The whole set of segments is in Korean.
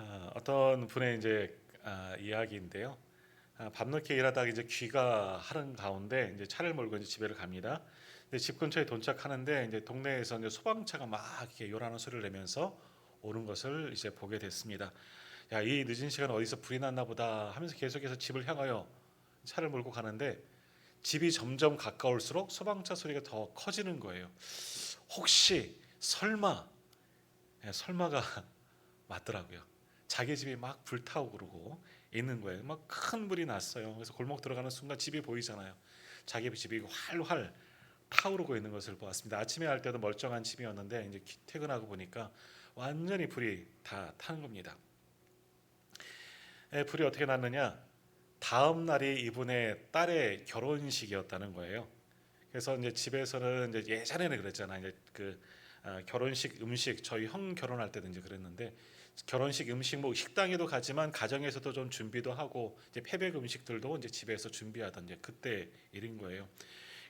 아, 어떤 분의 이제 아, 이야기인데요. 아, 밤늦게 일하다가 이제 귀가 하는 가운데 이제 차를 몰고 이제 집에를 갑니다. 근데 집 근처에 도착하는데 이제 동네에서 이제 소방차가 막 이렇게 요란한 소리를 내면서 오는 것을 이제 보게 됐습니다. 야, 이 늦은 시간 어디서 불이 났나 보다 하면서 계속해서 집을 향하여 차를 몰고 가는데 집이 점점 가까울수록 소방차 소리가 더 커지는 거예요. 혹시 설마 예, 설마가 맞더라고요. 자기 집이 막 불타고 그러고 있는 거예요. 막 큰 불이 났어요. 그래서 골목 들어가는 순간 집이 보이잖아요. 자기 집이 활활 타오르고 있는 것을 보았습니다. 아침에 할 때도 멀쩡한 집이었는데 이제 기- 퇴근하고 보니까 완전히 불이 다 타는 겁니다. 예, 불이 어떻게 났느냐? 다음 날이 이분의 딸의 결혼식이었다는 거예요. 그래서 이제 집에서는 이제 예전에는 그랬잖아요. 이제 그 아, 결혼식 음식 저희 형 결혼할 이제 그랬는데 결혼식 음식 뭐 식당에도 가지만 가정에서도 좀 준비도 하고 이제 패백 음식들도 이제 집에서 준비하던 이제 그때 일인 거예요.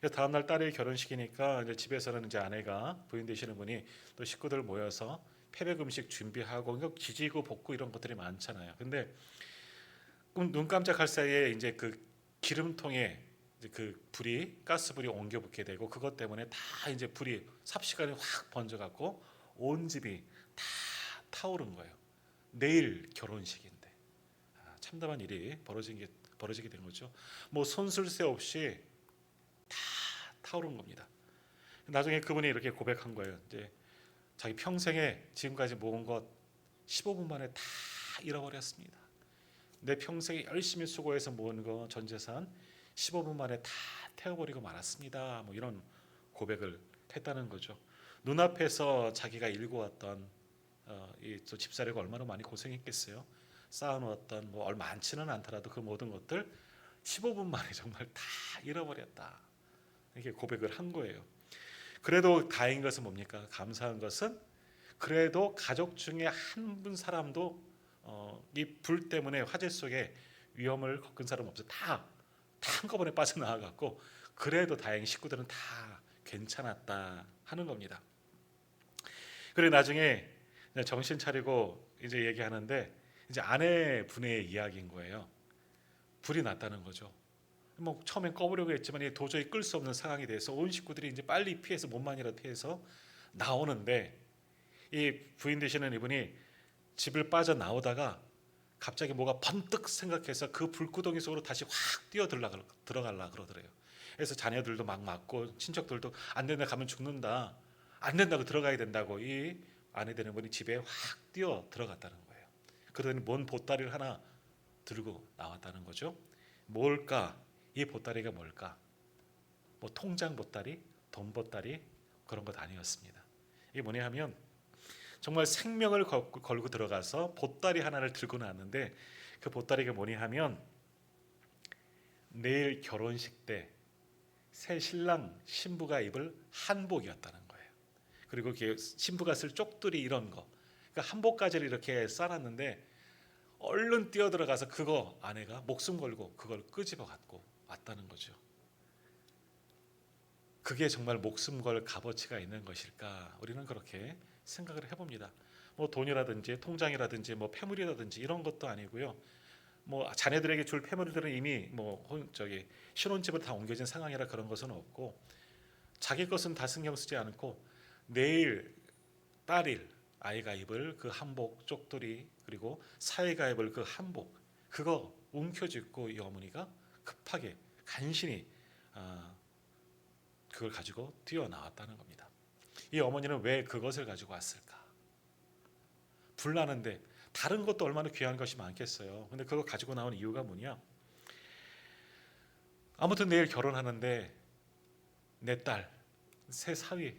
그래서 다음 날 딸의 결혼식이니까 이제 집에서는 이제 아내가 부인 되시는 분이 또 식구들 모여서 패백 음식 준비하고 그러니까 지지고 볶고 이런 것들이 많잖아요. 근데 꿈- 눈 깜짝할 사이에 이제 그 기름통에 그 불이 가스 불이 옮겨 붙게 되고 그것 때문에 다 이제 불이 삽시간에 확 번져 갖고 온 집이 다 타오른 거예요. 내일 결혼식인데 아, 참담한 일이 벌어진 게 벌어지게 된 거죠. 뭐 손쓸 새 없이 다 타오른 겁니다. 나중에 그분이 이렇게 고백한 거예요. 이제 자기 평생에 지금까지 모은 것 15분 만에 다 잃어버렸습니다. 내 평생에 열심히 수고해서 모은 거 전 재산 15분 만에 다 태워버리고 말았습니다. 뭐 이런 고백을 했다는 거죠. 눈앞에서 자기가 일궈왔던 어, 이또 집사리가 얼마나 많이 고생했겠어요. 쌓아놓았던 뭐 얼마 많지는 않더라도 그 모든 것들 15분 만에 정말 다 잃어버렸다. 이렇게 고백을 한 거예요. 그래도 다행인 것은 뭡니까? 감사한 것은 그래도 가족 중에 한 분 사람도 어, 이불 때문에 화재 속에 위험을 겪은 사람 없어 다, 다 한꺼번에 빠져나와갖고 그래도 다행히 식구들은 다 괜찮았다 하는 겁니다. 그래 나중에 이제 정신 차리고 이제 얘기하는데 이제 아내 분의 이야기인 거예요. 불이 났다는 거죠. 뭐 처음엔 꺼보려고 했지만 도저히 끌 수 없는 상황이 돼서 온 식구들이 이제 빨리 피해서 몸만이라도 피해서 나오는데 이 부인 되시는 이분이 집을 빠져 나오다가 갑자기 뭐가 번뜩 생각해서 그 불구덩이 속으로 다시 확 뛰어 들어갈라 그러더래요. 그래서 자녀들도 막 맞고 친척들도 안 된다 가면 죽는다. 안 된다고 들어가야 된다고 이 아내 되는 분이 집에 확 뛰어 들어갔다는 거예요. 그러더니 뭔 보따리를 하나 들고 나왔다는 거죠. 뭘까? 이 보따리가 뭘까? 뭐 통장 보따리, 돈 보따리 그런 것 아니었습니다. 이게 뭐냐 하면 정말 생명을 걸- 걸고 들어가서 보따리 하나를 들고 나왔는데 그 보따리가 뭐냐 하면 내일 결혼식 때 새 신랑 신부가 입을 한복이었다는. 그리고 그 신부가 쓸 쪽두리 이런 거, 그러니까 한복까지를 이렇게 싸놨는데 얼른 뛰어 들어가서 그거 아내가 목숨 걸고 그걸 끄집어 갖고 왔다는 거죠. 그게 정말 목숨 걸 값어치가 있는 것일까? 우리는 그렇게 생각을 해봅니다. 뭐 돈이라든지 통장이라든지 뭐 폐물이라든지 이런 것도 아니고요. 뭐 자녀들에게 줄 폐물들은 이미 뭐 혼- 저기 신혼집으로 다 옮겨진 상황이라 그런 것은 없고 자기 것은 다 신경 쓰지 않고 내일 딸일 아이가 입을 그 한복 쪽돌이 그리고 사회가 입을 그 한복 그거 움켜쥐고 이 어머니가 급하게 간신히 아, 그걸 가지고 뛰어 나왔다는 겁니다. 이 어머니는 왜 그것을 가지고 왔을까? 불나는데 다른 것도 얼마나 귀한 것이 많겠어요. 근데 그거 가지고 나온 이유가 뭐냐? 아무튼 내일 결혼하는데 내 딸 새 사위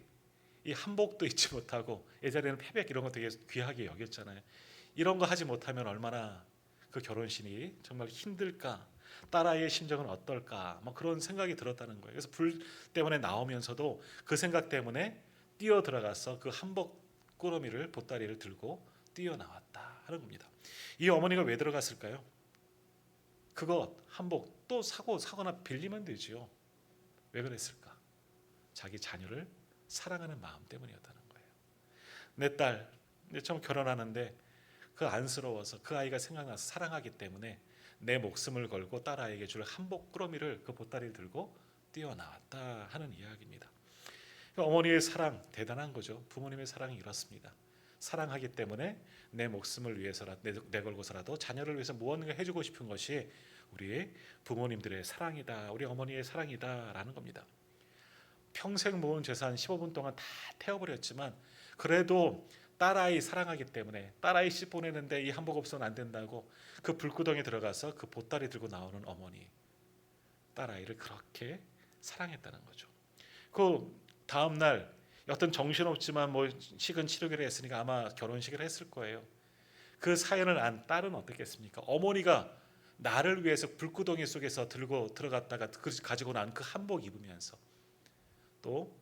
이 한복도 입지 못하고 예전에는 패백 이런 거 되게 귀하게 여겼잖아요. 이런 거 하지 못하면 얼마나 그 결혼식이 정말 힘들까? 딸아이의 심정은 어떨까? 뭐 그런 생각이 들었다는 거예요. 그래서 불 때문에 나오면서도 그 생각 때문에 뛰어 들어가서 그 한복 꾸러미를 보따리를 들고 뛰어 나왔다 하는 겁니다. 이 어머니가 왜 들어갔을까요? 그것 한복 또 사고 사거나 빌리면 되지요. 왜 그랬을까? 자기 자녀를 사랑하는 마음 때문이었다는 거예요. 내 딸 처음 결혼하는데 그 안쓰러워서 그 아이가 생각나서 사랑하기 때문에 내 목숨을 걸고 딸 아이에게 줄 한복 꾸러미를 그 보따리를 들고 뛰어나왔다 하는 이야기입니다. 어머니의 사랑 대단한 거죠. 부모님의 사랑이 이렇습니다. 사랑하기 때문에 내 목숨을 위해서라 내, 내 걸고서라도 자녀를 위해서 무언가 해주고 싶은 것이 우리의 부모님들의 사랑이다, 우리 어머니의 사랑이다라는 겁니다. 평생 모은 재산 15분 동안 다 태워버렸지만 그래도 딸아이 사랑하기 때문에 딸아이 씨 보내는데 이 한복 없으면 안 된다고 그 불구덩이 들어가서 그 보따리 들고 나오는 어머니 딸아이를 그렇게 사랑했다는 거죠. 그 다음 날 어떤 정신없지만 뭐 식은 치르기로 했으니까 아마 결혼식을 했을 거예요. 그 사연을 안 딸은 어떻겠습니까? 어머니가 나를 위해서 불구덩이 속에서 들고 들어갔다가 그 가지고 난 그 한복 입으면서 또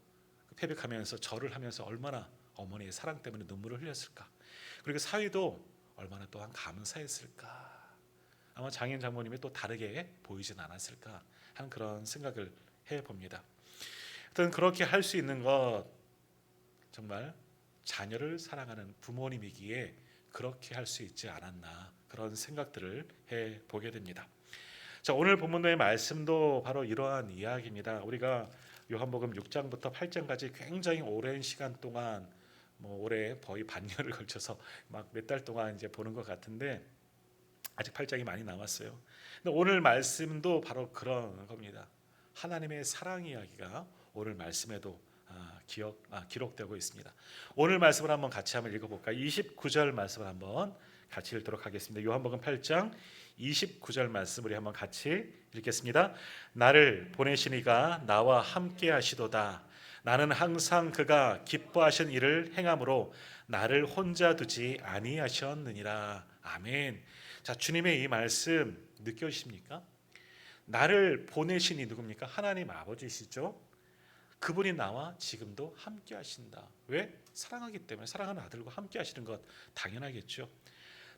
패백하면서 절을 하면서 얼마나 어머니의 사랑 때문에 눈물을 흘렸을까. 그리고 사위도 얼마나 또한 감사했을까. 아마 장인 장모님이 또 다르게 보이진 않았을까 하는 그런 생각을 해 봅니다. 하여튼 그렇게 할 수 있는 것 정말 자녀를 사랑하는 부모님이기에 그렇게 할 수 있지 않았나 그런 생각들을 해 보게 됩니다. 자 오늘 본문의 말씀도 바로 이러한 이야기입니다. 우리가 요한복음 6장부터 8장까지 굉장히 오랜 시간 동안 뭐 올해 거의 반년을 걸쳐서 막 몇 달 동안 이제 보는 것 같은데 아직 8장이 많이 남았어요. 근데 오늘 말씀도 바로 그런 겁니다. 하나님의 사랑 이야기가 오늘 말씀에도 아, 기억 아, 기록되고 있습니다. 오늘 말씀을 한번 같이 한번 읽어볼까? 29절 말씀을 한번 같이 읽도록 하겠습니다. 요한복음 8장 29절 말씀 우리 한번 같이 읽겠습니다. 나를 보내시니가 나와 함께 하시도다. 나는 항상 그가 기뻐하신 일을 행함으로 나를 혼자 두지 아니하셨느니라. 아멘. 자, 주님의 이 말씀 느껴지십니까? 나를 보내신 이 누굽니까? 하나님 아버지시죠. 그분이 나와 지금도 함께 하신다. 왜? 사랑하기 때문에 사랑하는 아들과 함께 하시는 것 당연하겠죠.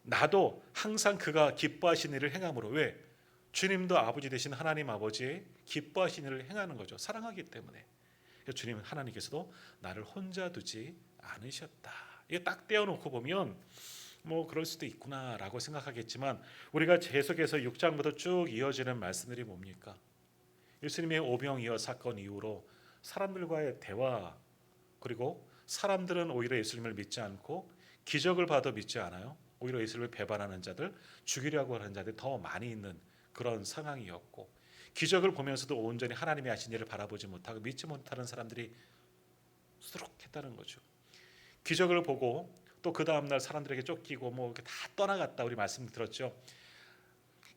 나도 항상 그가 기뻐하신 일을 행함으로 왜? 주님도 아버지 되신 하나님 아버지의 기뻐하신 일을 행하는 거죠. 사랑하기 때문에. 주님은 하나님께서도 나를 혼자 두지 않으셨다. 이게 딱 떼어놓고 보면 뭐 그럴 수도 있구나라고 생각하겠지만 우리가 계속해서 6장부터 쭉 이어지는 말씀들이 뭡니까? 예수님의 오병이어 사건 이후로 사람들과의 대화 그리고 사람들은 오히려 예수님을 믿지 않고 기적을 봐도 믿지 않아요. 오히려 예수님을 배반하는 자들, 죽이려고 하는 자들이 더 많이 있는 그런 상황이었고 기적을 보면서도 온전히 하나님이 하신 일을 바라보지 못하고 믿지 못하는 사람들이 수두룩했다는 거죠. 기적을 보고 또 그 다음 날 사람들에게 쫓기고 뭐 이렇게 다 떠나갔다 우리 말씀 들었죠.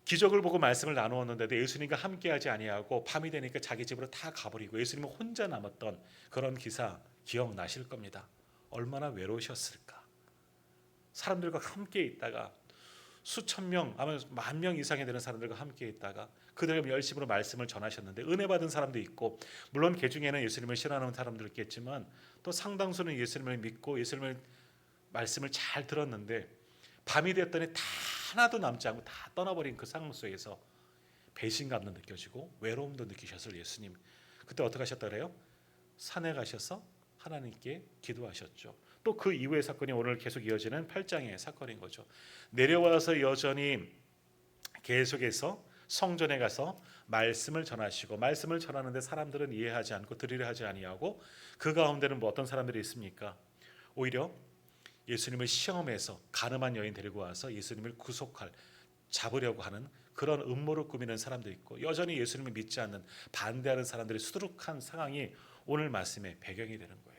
기적을 보고 말씀을 나누었는데도 예수님과 함께하지 아니하고 밤이 되니까 자기 집으로 다 가버리고 예수님은 혼자 남았던 그런 기사 기억나실 겁니다. 얼마나 외로우셨을까. 사람들과 함께 있다가 수천 명 아마 만 명 이상이 되는 사람들과 함께 있다가 그들을 열심으로 말씀을 전하셨는데 은혜 받은 사람도 있고 물론 그 중에는 예수님을 싫어하는 사람도 있겠지만 또 상당수는 예수님을 믿고 예수님을 말씀을 잘 들었는데 밤이 되었더니 다 하나도 남지 않고 다 떠나버린 그 상황 속에서 배신감도 느껴지고 외로움도 느끼셨을 예수님 그때 어떻게 하셨다 그래요? 산에 가셔서 하나님께 기도하셨죠. 또 그 이후의 사건이 오늘 계속 이어지는 8장의 사건인 거죠. 내려와서 여전히 계속해서 성전에 가서 말씀을 전하시고 말씀을 전하는데 사람들은 이해하지 않고 들으려 하지 아니하고 그 가운데는 뭐 어떤 사람들이 있습니까? 오히려 예수님을 시험해서 가늠한 여인 데리고 와서 예수님을 구속할 잡으려고 하는 그런 음모를 꾸미는 사람도 있고 여전히 예수님을 믿지 않는 반대하는 사람들이 수두룩한 상황이 오늘 말씀의 배경이 되는 거예요.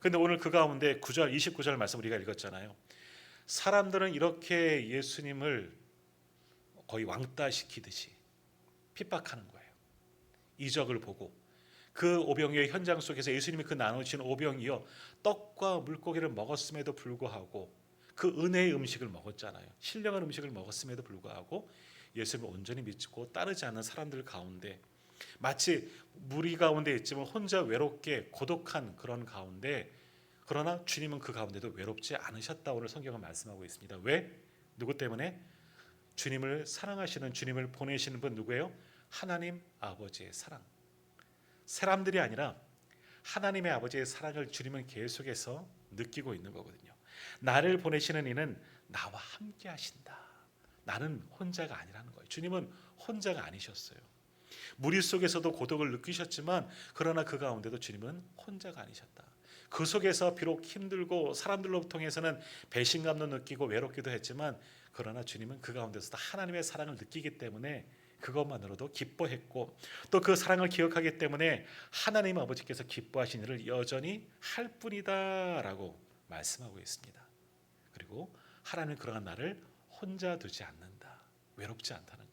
근데 오늘 그 가운데 9절 29절 말씀 우리가 읽었잖아요. 사람들은 이렇게 예수님을 거의 왕따 시키듯이 핍박하는 거예요. 이적을 보고 그 오병이어 현장 속에서 예수님이 그 나누신 오병이어 떡과 물고기를 먹었음에도 불구하고 그 은혜의 음식을 먹었잖아요. 신령한 음식을 먹었음에도 불구하고 예수님을 온전히 믿고 따르지 않는 사람들 가운데 마치 무리 가운데 있지만 혼자 외롭게 고독한 그런 가운데 그러나 주님은 그 가운데도 외롭지 않으셨다 오늘 성경은 말씀하고 있습니다. 왜? 누구 때문에? 주님을 사랑하시는 주님을 보내시는 분 누구예요? 하나님 아버지의 사랑. 사람들이 아니라 하나님의 아버지의 사랑을 주님은 계속해서 느끼고 있는 거거든요. 나를 보내시는 이는 나와 함께 하신다. 나는 혼자가 아니라는 거예요. 주님은 혼자가 아니셨어요. 무리 속에서도 고독을 느끼셨지만 그러나 그 가운데도 주님은 혼자가 아니셨다. 그 속에서 비록 힘들고 사람들로 통해서는 배신감도 느끼고 외롭기도 했지만 그러나 주님은 그 가운데서도 하나님의 사랑을 느끼기 때문에 그것만으로도 기뻐했고 또 그 사랑을 기억하기 때문에 하나님 아버지께서 기뻐하신 일을 여전히 할 뿐이다라고 말씀하고 있습니다. 그리고 하나님 그러한 나를 혼자 두지 않는다. 외롭지 않다는.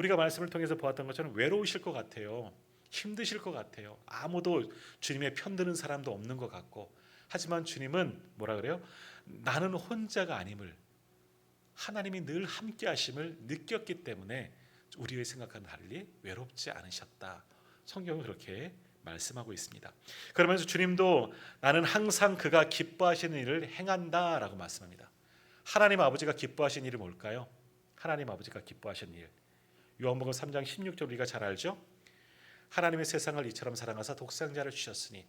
우리가 말씀을 통해서 보았던 것처럼 외로우실 것 같아요. 힘드실 것 같아요. 아무도 주님의 편드는 사람도 없는 것 같고 하지만 주님은 뭐라 그래요? 나는 혼자가 아님을 하나님이 늘 함께 하심을 느꼈기 때문에 우리의 생각과는 달리 외롭지 않으셨다. 성경은 그렇게 말씀하고 있습니다. 그러면서 주님도 나는 항상 그가 기뻐하시는 일을 행한다라고 말씀합니다. 하나님 아버지가 기뻐하시는 일이 뭘까요? 하나님 아버지가 기뻐하시는 일. 요한복음 3장 16절 우리가 잘 알죠? 하나님의 세상을 이처럼 사랑하사 독생자를 주셨으니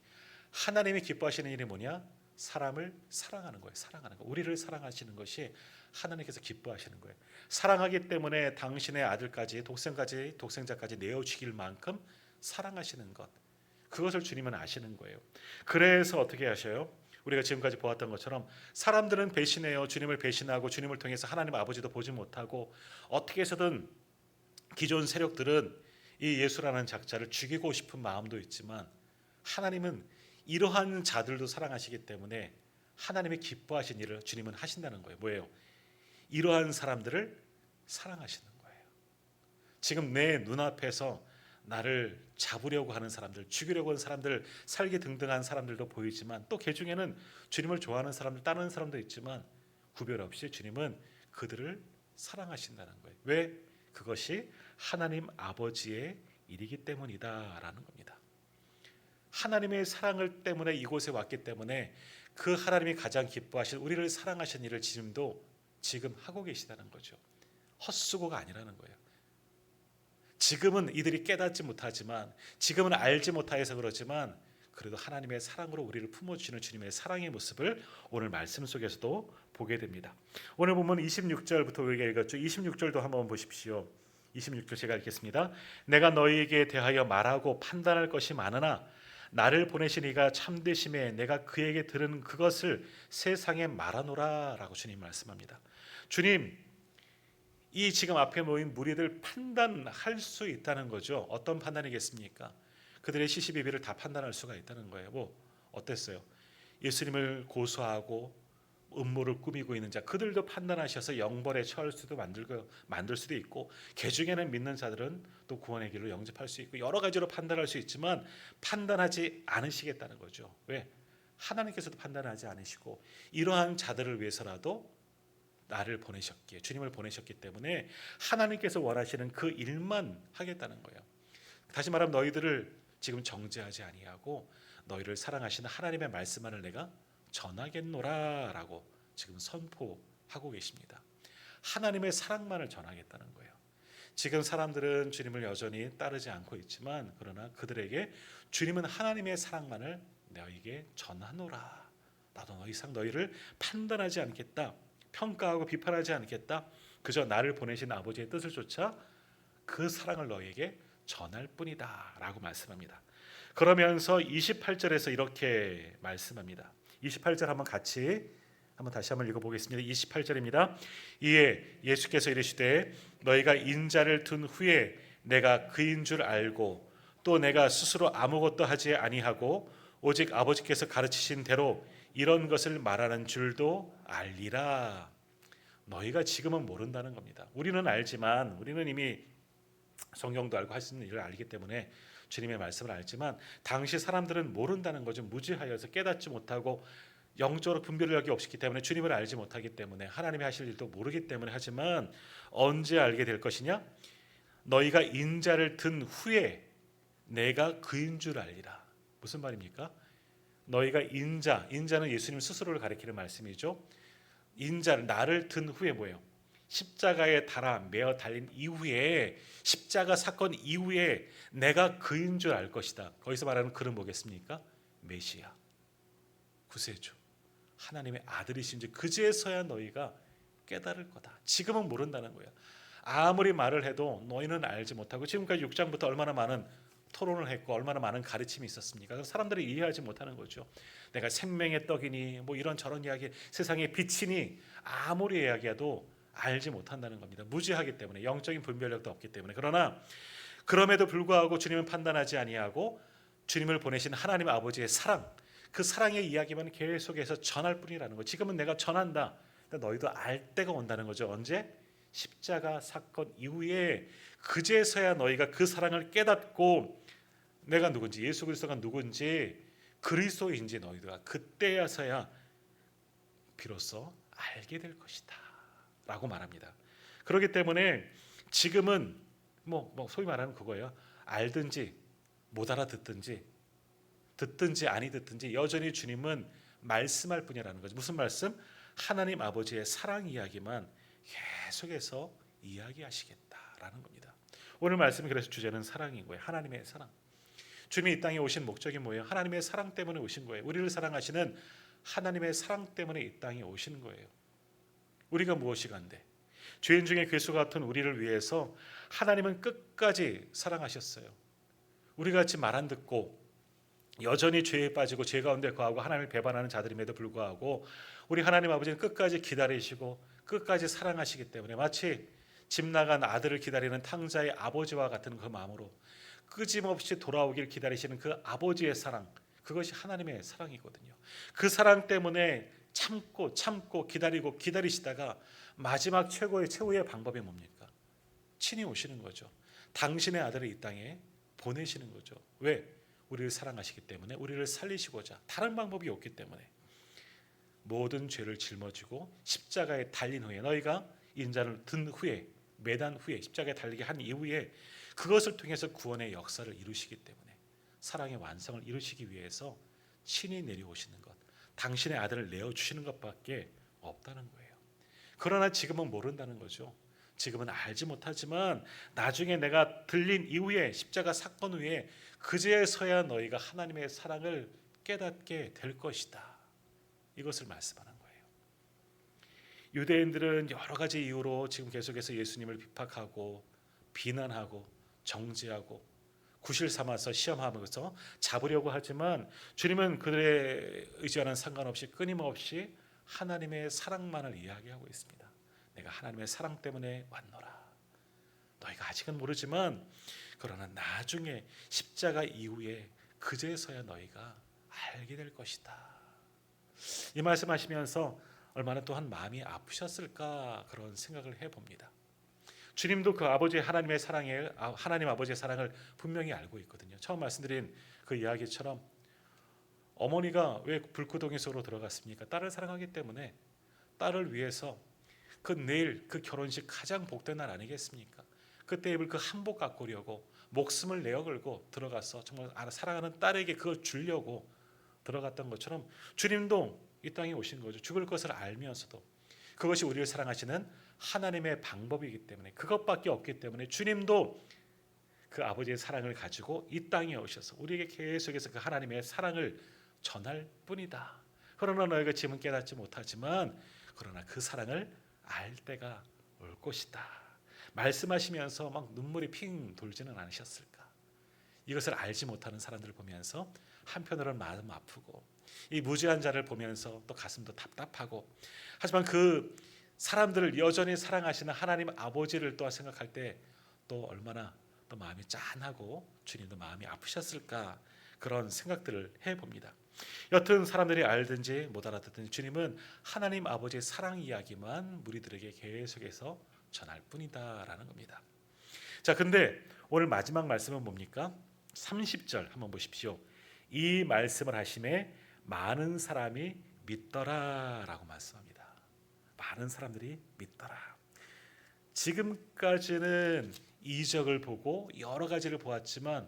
하나님이 기뻐하시는 일이 뭐냐? 사람을 사랑하는 거예요. 사랑하는 거. 우리를 사랑하시는 것이 하나님께서 기뻐하시는 거예요. 사랑하기 때문에 당신의 아들까지 독생까지 독생자까지 내어 주길 만큼 사랑하시는 것. 그것을 주님은 아시는 거예요. 그래서 어떻게 하셔요? 우리가 지금까지 보았던 것처럼 사람들은 배신해요. 주님을 배신하고 주님을 통해서 하나님 아버지도 보지 못하고 어떻게 해서든 기존 세력들은 이 예수라는 작자를 죽이고 싶은 마음도 있지만 하나님은 이러한 자들도 사랑하시기 때문에 하나님의 기뻐하신 일을 주님은 하신다는 거예요. 뭐예요? 이러한 사람들을 사랑하시는 거예요. 지금 내 눈앞에서 나를 잡으려고 하는 사람들, 죽이려고 하는 사람들, 살기 등등한 사람들도 보이지만 또그 중에는 주님을 좋아하는 사람들, 따르는 사람도 있지만 구별 없이 주님은 그들을 사랑하신다는 거예요. 왜? 그것이 하나님 아버지의 일이기 때문이다라는 겁니다. 하나님의 사랑을 때문에 이곳에 왔기 때문에 그 하나님이 가장 기뻐하실 우리를 사랑하신 일을 지금도 지금 하고 계시다는 거죠. 헛수고가 아니라는 거예요. 지금은 이들이 깨닫지 못하지만 지금은 알지 못하여서 그렇지만 그래도 하나님의 사랑으로 우리를 품어주시는 주님의 사랑의 모습을 오늘 말씀 속에서도 보게 됩니다. 오늘 보면 26절부터 우리가 읽었죠. 26절도 한번 보십시오. 26절 제가 읽겠습니다. 내가 너희에게 대하여 말하고 판단할 것이 많으나 나를 보내신 이가 참되심에 내가 그에게 들은 그것을 세상에 말하노라라고 주님 말씀합니다. 주님 이 지금 앞에 모인 무리들 판단할 수 있다는 거죠. 어떤 판단이겠습니까? 그들의 시시비비를 다 판단할 수가 있다는 거예요. 뭐 어땠어요? 예수님을 고소하고 음모를 꾸미고 있는 자 그들도 판단하셔서 영벌에 처할 수도 만들고 만들 수도 있고 개 중에는 믿는 자들은 또 구원의 길로 영접할 수 있고 여러 가지로 판단할 수 있지만 판단하지 않으시겠다는 거죠. 왜? 하나님께서도 판단하지 않으시고 이러한 자들을 위해서라도 나를 보내셨기에 주님을 보내셨기 때문에 하나님께서 원하시는 그 일만 하겠다는 거예요. 다시 말하면 너희들을 지금 정죄하지 아니하고 너희를 사랑하시는 하나님의 말씀만을 내가 전하겠노라라고 지금 선포하고 계십니다. 하나님의 사랑만을 전하겠다는 거예요. 지금 사람들은 주님을 여전히 따르지 않고 있지만 그러나 그들에게 주님은 하나님의 사랑만을 너에게 전하노라. 나도 더 이상 너희를 판단하지 않겠다. 평가하고 비판하지 않겠다. 그저 나를 보내신 아버지의 뜻을 쫓아 그 사랑을 너에게 전할 뿐이다라고 말씀합니다. 그러면서 28절에서 이렇게 말씀합니다. 28절 한번 같이 한번 다시 한번 읽어보겠습니다. 28절입니다. 이에 예수께서 이르시되 너희가 인자를 둔 후에 내가 그인 줄 알고 또 내가 스스로 아무것도 하지 아니하고 오직 아버지께서 가르치신 대로 이런 것을 말하는 줄도 알리라. 너희가 지금은 모른다는 겁니다. 우리는 알지만 우리는 이미 성경도 알고 할 수 있는 일을 알기 때문에 주님의 말씀을 알지만 당시 사람들은 모른다는 거죠. 무지하여서 깨닫지 못하고 영적으로 분별력이 없기 때문에 주님을 알지 못하기 때문에 하나님이 하실 일도 모르기 때문에 하지만 언제 알게 될 것이냐? 너희가 인자를 든 후에 내가 그인 줄 알리라. 무슨 말입니까? 너희가 인자, 인자는 예수님 스스로를 가리키는 말씀이죠. 인자를 나를 든 후에 뭐예요? 십자가에 달아 매어 달린 이후에 십자가 사건 이후에 내가 그인 줄 알 것이다. 거기서 말하는 그는 뭐겠습니까? 메시아, 구세주, 하나님의 아들이신지 그제서야 너희가 깨달을 거다. 지금은 모른다는 거야. 아무리 말을 해도 너희는 알지 못하고 지금까지 6장부터 얼마나 많은 토론을 했고 얼마나 많은 가르침이 있었습니까? 사람들이 이해하지 못하는 거죠. 내가 생명의 떡이니 뭐 이런 저런 이야기 세상의 빛이니 아무리 이야기해도 알지 못한다는 겁니다. 무지하기 때문에 영적인 분별력도 없기 때문에 그러나 그럼에도 불구하고 주님은 판단하지 아니하고 주님을 보내신 하나님 아버지의 사랑 그 사랑의 이야기만 계속해서 전할 뿐이라는 거. 지금은 내가 전한다. 근데 너희도 알 때가 온다는 거죠. 언제? 십자가 사건 이후에 그제서야 너희가 그 사랑을 깨닫고 내가 누군지 예수 그리스도가 누군지 그리스도인지 너희가 그때야서야 비로소 알게 될 것이다 라고 말합니다. 그렇기 때문에 지금은 뭐, 뭐 소위 말하는 그거예요. 알든지 못 알아듣든지 듣든지 아니 듣든지 여전히 주님은 말씀할 뿐이라는 거죠. 무슨 말씀? 하나님 아버지의 사랑 이야기만 계속해서 이야기하시겠다라는 겁니다. 오늘 말씀 그래서 주제는 사랑인 거예요. 하나님의 사랑. 주님이 이 땅에 오신 목적이 뭐예요? 하나님의 사랑 때문에 오신 거예요. 우리를 사랑하시는 하나님의 사랑 때문에 이 땅에 오신 거예요. 우리가 무엇이 간데? 죄인 중에 괴수 같은 우리를 위해서 하나님은 끝까지 사랑하셨어요. 우리 같이 말 안 듣고 여전히 죄에 빠지고 죄 가운데 거하고 하나님을 배반하는 자들임에도 불구하고 우리 하나님 아버지는 끝까지 기다리시고 끝까지 사랑하시기 때문에 마치 집 나간 아들을 기다리는 탕자의 아버지와 같은 그 마음으로 끄짐없이 돌아오길 기다리시는 그 아버지의 사랑 그것이 하나님의 사랑이거든요. 그 사랑 때문에 참고 참고 기다리고 기다리시다가 마지막 최고의 최후의 방법이 뭡니까? 친히 오시는 거죠. 당신의 아들을 이 땅에 보내시는 거죠. 왜? 우리를 사랑하시기 때문에 우리를 살리시고자 다른 방법이 없기 때문에 모든 죄를 짊어지고 십자가에 달린 후에 너희가 인자를 든 후에 매단 후에 십자가에 달리게 한 이후에 그것을 통해서 구원의 역사를 이루시기 때문에 사랑의 완성을 이루시기 위해서 친히 내려오시는 것 당신의 아들을 내어 주시는 것밖에 없다는 거예요. 그러나 지금은 모른다는 거죠. 지금은 알지 못하지만 나중에 내가 들린 이후에 십자가 사건 후에 그제서야 너희가 하나님의 사랑을 깨닫게 될 것이다. 이것을 말씀하는 거예요. 유대인들은 여러 가지 이유로 지금 계속해서 예수님을 비판하고 비난하고 정죄하고 구실 삼아서 시험하면서 잡으려고 하지만 주님은 그들의 의지와는 상관없이 끊임없이 하나님의 사랑만을 이야기하고 있습니다. 내가 하나님의 사랑 때문에 왔노라. 너희가 아직은 모르지만 그러나 나중에 십자가 이후에 그제서야 너희가 알게 될 것이다. 이 말씀하시면서 얼마나 또한 마음이 아프셨을까 그런 생각을 해봅니다. 주님도 그 아버지 하나님의 사랑에 아, 하나님 아버지의 사랑을 분명히 알고 있거든요. 처음 말씀드린 그 이야기처럼 어머니가 왜 불구덩이 속으로 들어갔습니까? 딸을 사랑하기 때문에 딸을 위해서 그 내일 그 결혼식 가장 복된 날 아니겠습니까? 그때 입을 그 한복 오려고 목숨을 내어 걸고 들어가서 정말 사랑하는 딸에게 그걸 주려고 들어갔던 것처럼 주님도 이 땅에 오신 거죠. 죽을 것을 알면서도 그것이 우리를 사랑하시는 하나님의 방법이기 때문에 그것밖에 없기 때문에 주님도 그 아버지의 사랑을 가지고 이 땅에 오셔서 우리에게 계속해서 그 하나님의 사랑을 전할 뿐이다. 그러나 너희가 지금 깨닫지 못하지만 그러나 그 사랑을 알 때가 올 것이다. 말씀하시면서 막 눈물이 핑 돌지는 않으셨을까? 이것을 알지 못하는 사람들을 보면서 한편으로는 마음 아프고 이 무지한 자를 보면서 또 가슴도 답답하고 하지만 그 사람들을 여전히 사랑하시는 하나님 아버지를 또 생각할 때 또 얼마나 또 마음이 짠하고 주님도 마음이 아프셨을까 그런 생각들을 해봅니다. 여튼 사람들이 알든지 못 알아듣든지 주님은 하나님 아버지의 사랑 이야기만 무리들에게 계속해서 전할 뿐이다라는 겁니다. 자, 근데 오늘 마지막 말씀은 뭡니까? 30절 한번 보십시오. 이 말씀을 하심에 많은 사람이 믿더라라고 말씀합니다. 많은 사람들이 믿더라. 지금까지는 이적을 보고 여러 가지를 보았지만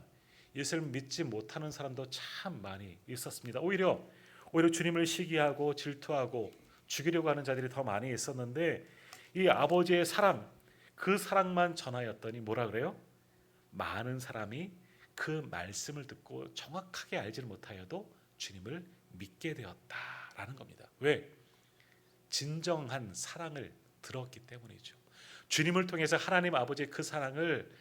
예수를 믿지 못하는 사람도 참 많이 있었습니다. 오히려 오히려 주님을 시기하고 질투하고 죽이려고 하는 자들이 더 많이 있었는데 이 아버지의 사랑 그 사랑만 전하였더니 뭐라 그래요? 많은 사람이 그 말씀을 듣고 정확하게 알지를 못하여도 주님을 믿게 되었다. 있다라는 겁니다. 왜? 진정한 사랑을 들었기 때문이죠. 주님을 통해서 하나님 아버지의 그 사랑을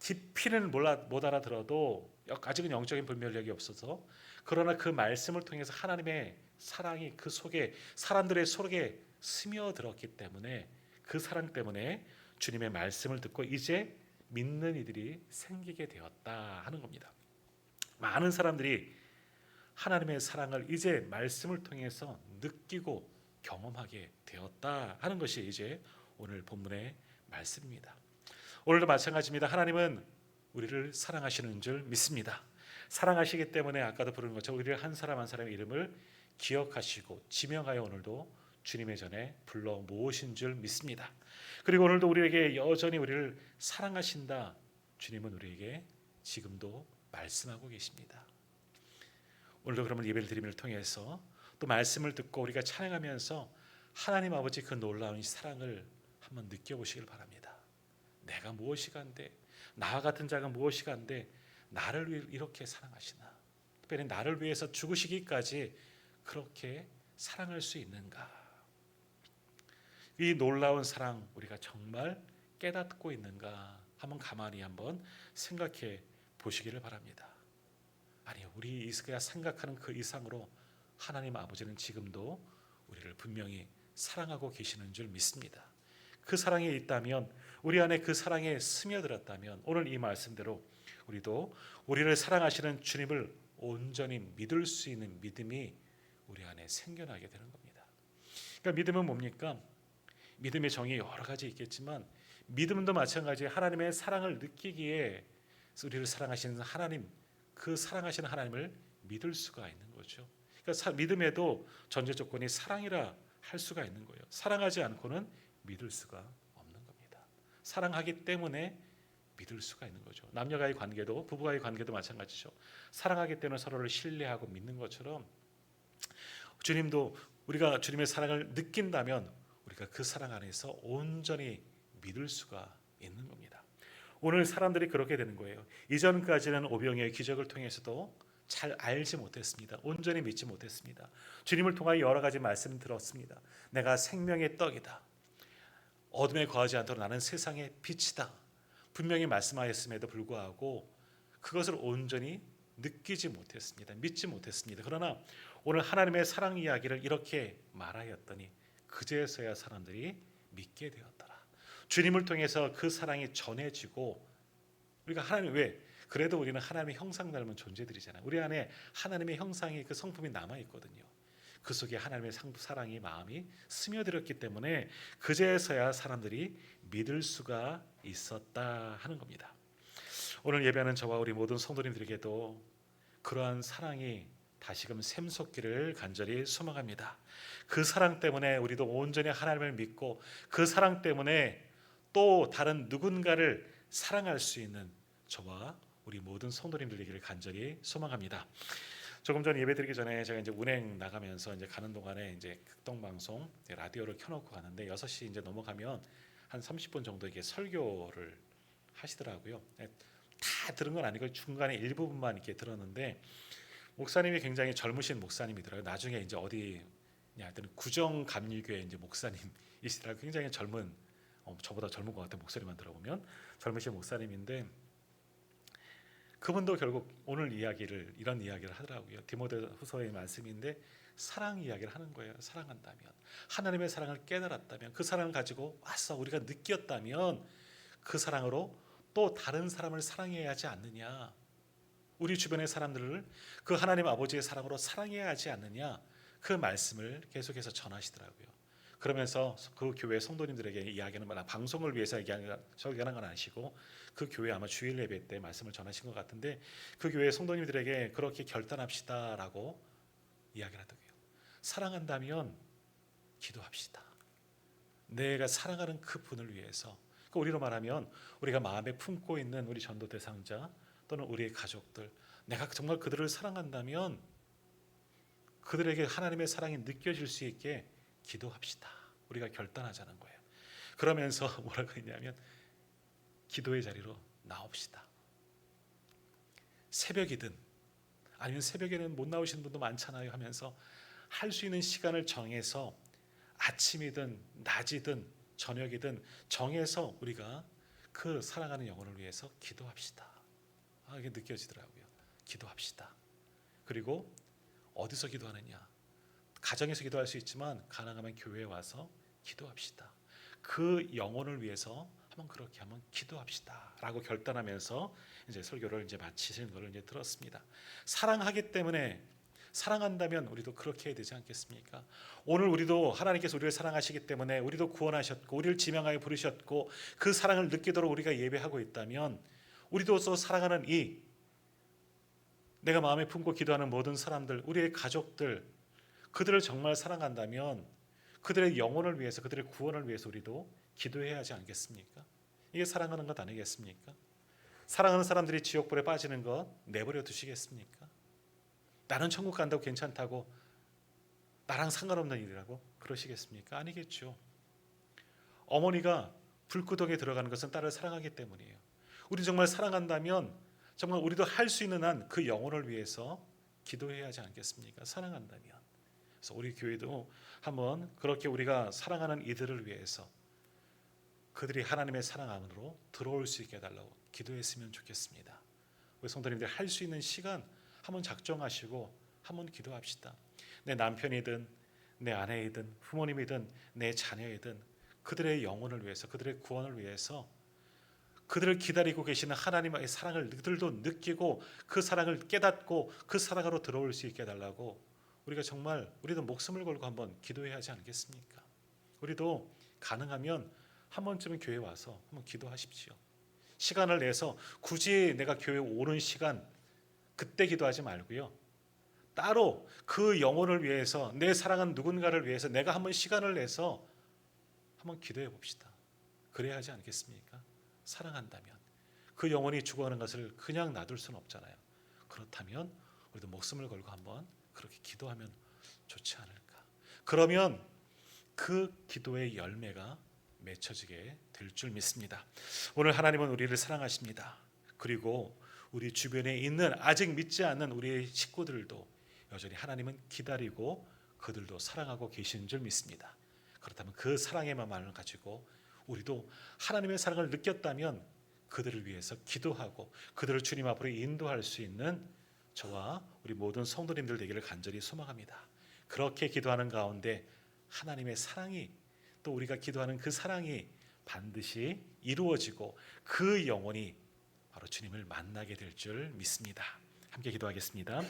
깊이는 몰라 못 알아들어도 아직은 영적인 분별력이 없어서 그러나 그 말씀을 통해서 하나님의 사랑이 그 속에 사람들의 속에 스며들었기 때문에 그 사랑 때문에 주님의 말씀을 듣고 이제 믿는 이들이 생기게 되었다 하는 겁니다. 많은 사람들이 하나님의 사랑을 이제 말씀을 통해서 느끼고 경험하게 되었다 하는 것이 이제 오늘 본문의 말씀입니다. 오늘도 마찬가지입니다. 하나님은 우리를 사랑하시는 줄 믿습니다. 사랑하시기 때문에 아까도 부른 것처럼 우리를 한 사람 한 사람의 이름을 기억하시고 지명하여 오늘도 주님의 전에 불러 모으신 줄 믿습니다. 그리고 오늘도 우리에게 여전히 우리를 사랑하신다. 주님은 우리에게 지금도 말씀하고 계십니다. 오늘도 그러면 예배를 드림을 통해서 또 말씀을 듣고 우리가 찬양하면서 하나님 아버지 그 놀라운 사랑을 한번 느껴보시길 바랍니다. 내가 무엇이 간데 나와 같은 자가 무엇이 간데 나를 위해 이렇게 사랑하시나? 특별히 나를 위해서 죽으시기까지 그렇게 사랑할 수 있는가? 이 놀라운 사랑 우리가 정말 깨닫고 있는가? 한번 가만히 한번 생각해 보시기를 바랍니다. 아니 우리 이스가 생각하는 그 이상으로 하나님 아버지는 지금도 우리를 분명히 사랑하고 계시는 줄 믿습니다. 그 사랑이 있다면 우리 안에 그 사랑에 스며들었다면 오늘 이 말씀대로 우리도 우리를 사랑하시는 주님을 온전히 믿을 수 있는 믿음이 우리 안에 생겨나게 되는 겁니다. 그러니까 믿음은 뭡니까? 믿음의 정의 여러 가지 있겠지만 믿음도 마찬가지 하나님의 사랑을 느끼기에 우리를 사랑하시는 하나님 그 사랑하시는 하나님을 믿을 수가 있는 거죠. 그러니까 사, 믿음에도 전제 조건이 사랑이라 할 수가 있는 거예요. 사랑하지 않고는 믿을 수가 없는 겁니다. 사랑하기 때문에 믿을 수가 있는 거죠. 남녀가의 관계도 부부와의 관계도 마찬가지죠. 사랑하기 때문에 서로를 신뢰하고 믿는 것처럼 주님도 우리가 주님의 사랑을 느낀다면 우리가 그 사랑 안에서 온전히 믿을 수가 있는 겁니다. 오늘 사람들이 그렇게 되는 거예요. 이전까지는 오병이의 기적을 통해서도 잘 알지 못했습니다. 온전히 믿지 못했습니다. 주님을 통하여 여러 가지 말씀 들었습니다. 내가 생명의 떡이다. 어둠에 거하지 않도록 나는 세상의 빛이다. 분명히 말씀하였음에도 불구하고 그것을 온전히 느끼지 못했습니다. 믿지 못했습니다. 그러나 오늘 하나님의 사랑 이야기를 이렇게 말하였더니 그제서야 사람들이 믿게 되었더라. 주님을 통해서 그 사랑이 전해지고 우리가 하나님 왜 그래도 우리는 하나님의 형상 닮은 존재들이잖아요. 우리 안에 하나님의 형상이 그 성품이 남아 있거든요. 그 속에 하나님의 사랑이 마음이 스며들었기 때문에 그제서야 사람들이 믿을 수가 있었다 하는 겁니다. 오늘 예배하는 저와 우리 모든 성도님들에게도 그러한 사랑이 다시금 샘솟기를 간절히 소망합니다. 그 사랑 때문에 우리도 온전히 하나님을 믿고 그 사랑 때문에 또 다른 누군가를 사랑할 수 있는 저와 우리 모든 성도님들 되기를 간절히 소망합니다. 조금 전 예배드리기 전에 제가 이제 운행 나가면서 이제 가는 동안에 이제 극동 방송 라디오를 켜놓고 가는데 6시 이제 넘어가면 한 30분 정도 이게 설교를 하시더라고요. 네, 다 들은 건 아니고 중간에 일부분만 이렇게 들었는데 목사님이 굉장히 젊으신 목사님이더라고요. 나중에 이제 어디 하여튼 구정 감리교회 이제 목사님이시더라고요. 굉장히 젊은 어, 저보다 젊은 것 같은 목소리만 들어보면 젊으신 목사님인데 그분도 결국 오늘 이야기를 이런 이야기를 하더라고요. 디모데후서의 말씀인데 사랑 이야기를 하는 거예요. 사랑한다면 하나님의 사랑을 깨달았다면 그 사랑을 가지고 와서 우리가 느꼈다면 그 사랑으로 또 다른 사람을 사랑해야 하지 않느냐? 우리 주변의 사람들을 그 하나님 아버지의 사랑으로 사랑해야 하지 않느냐? 그 말씀을 계속해서 전하시더라고요. 그러면서 그 교회 성도님들에게 이야기하는 말 방송을 위해서 얘기하는 건 아니시고 그 교회 아마 주일 예배 때 말씀을 전하신 것 같은데 그 교회 성도님들에게 그렇게 결단합시다라고 이야기를 하더라고요. 사랑한다면 기도합시다. 내가 사랑하는 그 분을 위해서 그 우리로 말하면 우리가 마음에 품고 있는 우리 전도 대상자 또는 우리의 가족들 내가 정말 그들을 사랑한다면 그들에게 하나님의 사랑이 느껴질 수 있게 기도합시다. 우리가 결단하자는 거예요. 그러면서 뭐라고 했냐면 기도의 자리로 나옵시다. 새벽이든 아니면 새벽에는 못 나오시는 분도 많잖아요 하면서 할 수 있는 시간을 정해서 아침이든 낮이든 저녁이든 정해서 우리가 그 사랑하는 영혼을 위해서 기도합시다. 아, 이게 느껴지더라고요. 기도합시다. 그리고 어디서 기도하느냐? 가정에서 기도할 수 있지만 가능하면 교회에 와서 기도합시다. 그 영혼을 위해서 한번 그렇게 한번 기도합시다라고 결단하면서 이제 설교를 이제 마치시는 것을 이제 들었습니다. 사랑하기 때문에 사랑한다면 우리도 그렇게 해야 되지 않겠습니까? 오늘 우리도 하나님께서 우리를 사랑하시기 때문에 우리도 구원하셨고 우리를 지명하여 부르셨고 그 사랑을 느끼도록 우리가 예배하고 있다면 우리도서 사랑하는 이 내가 마음에 품고 기도하는 모든 사람들, 우리의 가족들, 그들을 정말 사랑한다면 그들의 영혼을 위해서, 그들의 구원을 위해서 우리도 기도해야 하지 않겠습니까? 이게 사랑하는 것 아니겠습니까? 사랑하는 사람들이 지옥불에 빠지는 것 내버려 두시겠습니까? 나는 천국 간다고 괜찮다고 나랑 상관없는 일이라고 그러시겠습니까? 아니겠죠. 어머니가 불구덩이에 들어가는 것은 딸을 사랑하기 때문이에요. 우리 정말 사랑한다면 정말 우리도 할 수 있는 한 그 영혼을 위해서 기도해야 하지 않겠습니까? 사랑한다면. 그래서 우리 교회도 한번 그렇게 우리가 사랑하는 이들을 위해서 그들이 하나님의 사랑 안으로 들어올 수 있게 해달라고 기도했으면 좋겠습니다. 우리 성도님들 할 수 있는 시간 한번 작정하시고 한번 기도합시다. 내 남편이든 내 아내이든 부모님이든 내 자녀이든 그들의 영혼을 위해서 그들의 구원을 위해서 그들을 기다리고 계시는 하나님의 사랑을 그들도 느끼고 그 사랑을 깨닫고 그 사랑으로 들어올 수 있게 해달라고 우리가 정말 우리도 목숨을 걸고 한번 기도해야 하지 않겠습니까? 우리도 가능하면 한 번쯤은 교회 와서 한번 기도하십시오. 시간을 내서 굳이 내가 교회 오는 시간 그때 기도하지 말고요. 따로 그 영혼을 위해서 내 사랑한 누군가를 위해서 내가 한번 시간을 내서 한번 기도해 봅시다. 그래야 하지 않겠습니까? 사랑한다면 그 영혼이 죽어가는 것을 그냥 놔둘 수는 없잖아요. 그렇다면 우리도 목숨을 걸고 한번 그렇게 기도하면 좋지 않을까? 그러면 그 기도의 열매가 맺혀지게 될 줄 믿습니다. 오늘 하나님은 우리를 사랑하십니다. 그리고 우리 주변에 있는 아직 믿지 않는 우리의 식구들도 여전히 하나님은 기다리고 그들도 사랑하고 계시는 줄 믿습니다. 그렇다면 그 사랑의 마음을 가지고 우리도 하나님의 사랑을 느꼈다면 그들을 위해서 기도하고 그들을 주님 앞으로 인도할 수 있는 저와 우리 모든 성도님들 되기를 간절히 소망합니다. 그렇게 기도하는 가운데 하나님의 사랑이 또 우리가 기도하는 그 사랑이 반드시 이루어지고 그 영혼이 바로 주님을 만나게 될 줄 믿습니다. 함께 기도하겠습니다.